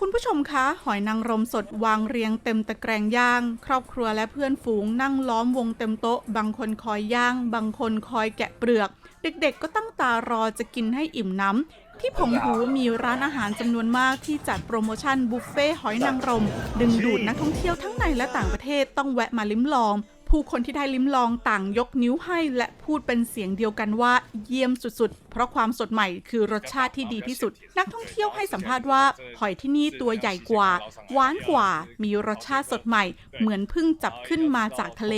คุณผู้ชมคะ หอยนางรมสดวางเรียงเต็มตะแกรงย่าง ครอบครัวและเพื่อนฝูงนั่งล้อมวงเต็มโต๊ะ บางคนคอยย่าง บางคนคอยแกะเปลือก เด็กๆก็ตั้งตารอจะกินให้อิ่มน้ำ ที่ผงหูมีร้านอาหารจำนวนมากที่จัดโปรโมชั่นบุฟเฟ่หอยนางรม ดึงดูดนักท่องเที่ยวทั้งในและต่างประเทศต้องแวะมาลิ้มลอง ผู้คนที่ได้ลิ้มลองต่างยกนิ้วให้และพูดเป็นเสียงเดียวกันว่าเยี่ยมสุดๆ เพราะความสดใหม่คือรสชาติที่ดีที่สุด นักท่องเที่ยวให้สัมภาษณ์ว่าหอยที่นี่ตัวใหญ่กว่า หวานกว่า มีรสชาติสดใหม่ เหมือนเพิ่งจับขึ้นมาจากทะเล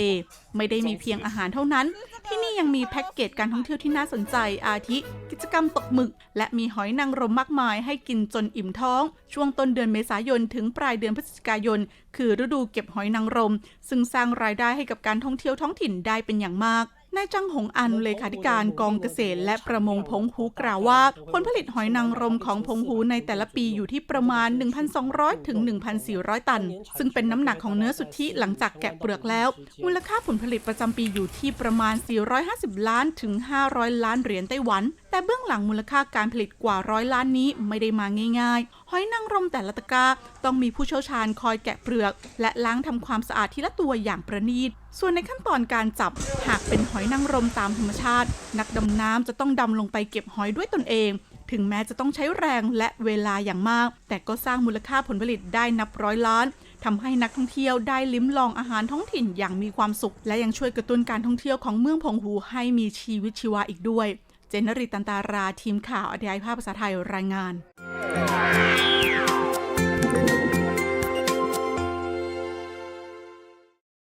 ไม่ได้มีเพียงอาหารเท่านั้น ที่นี่ยังมีแพ็กเกจการท่องเที่ยวที่น่าสนใจอาทิ กิจกรรมตกหมึก และมีหอยนางรมมากมายให้กินจนอิ่มท้อง ช่วงต้นเดือนเมษายนถึงปลายเดือนพฤศจิกายน คือฤดูเก็บหอยนางรม ซึ่งสร้างรายได้ให้กับการท่องเที่ยวท้องถิ่นได้เป็นอย่างมาก นายจังหงอันเลขาธิการกองเกษตรและประมงพงหูกล่าวว่า ผลผลิตหอยนางรมของพงหูในแต่ละปีอยู่ที่ประมาณ 1,200 ถึง 1,400 ตัน ซึ่งเป็นน้ำหนักของเนื้อสุทธิหลังจากแกะเปลือกแล้ว มูลค่าผลผลิตประจำปีอยู่ที่ประมาณ 450 ล้านถึง 500 ล้านเหรียญไต้หวันแต่เบื้องหลังมูลค่าการผลิตกว่าร้อยล้านนี้ไม่ได้มาง่ายๆ หอยนางรมแต่ละตะกร้าต้องมีผู้เชี่ยวชาญคอยแกะเปลือก และล้างทำความสะอาดทีละตัวอย่างประณีต ส่วนในขั้นตอนการจับ หากเป็นหอยนางรมตามธรรมชาติ นักดำน้ำจะต้องดำลงไปเก็บหอยด้วยตนเอง ถึงแม้จะต้องใช้แรงและเวลาอย่างมาก แต่ก็สร้างมูลค่าผลผลิตได้นับร้อยล้านทำให้นักท่องเที่ยวได้ลิ้มลองอาหารท้องถิ่นอย่างมีความสุข และยังช่วยกระตุ้นการท่องเที่ยวของเมืองพงหูให้มีชีวิตชีวาอีกด้วย เจนนริตันตาราทีมข่าวอธิยายภาพภาษาไทยรายงาน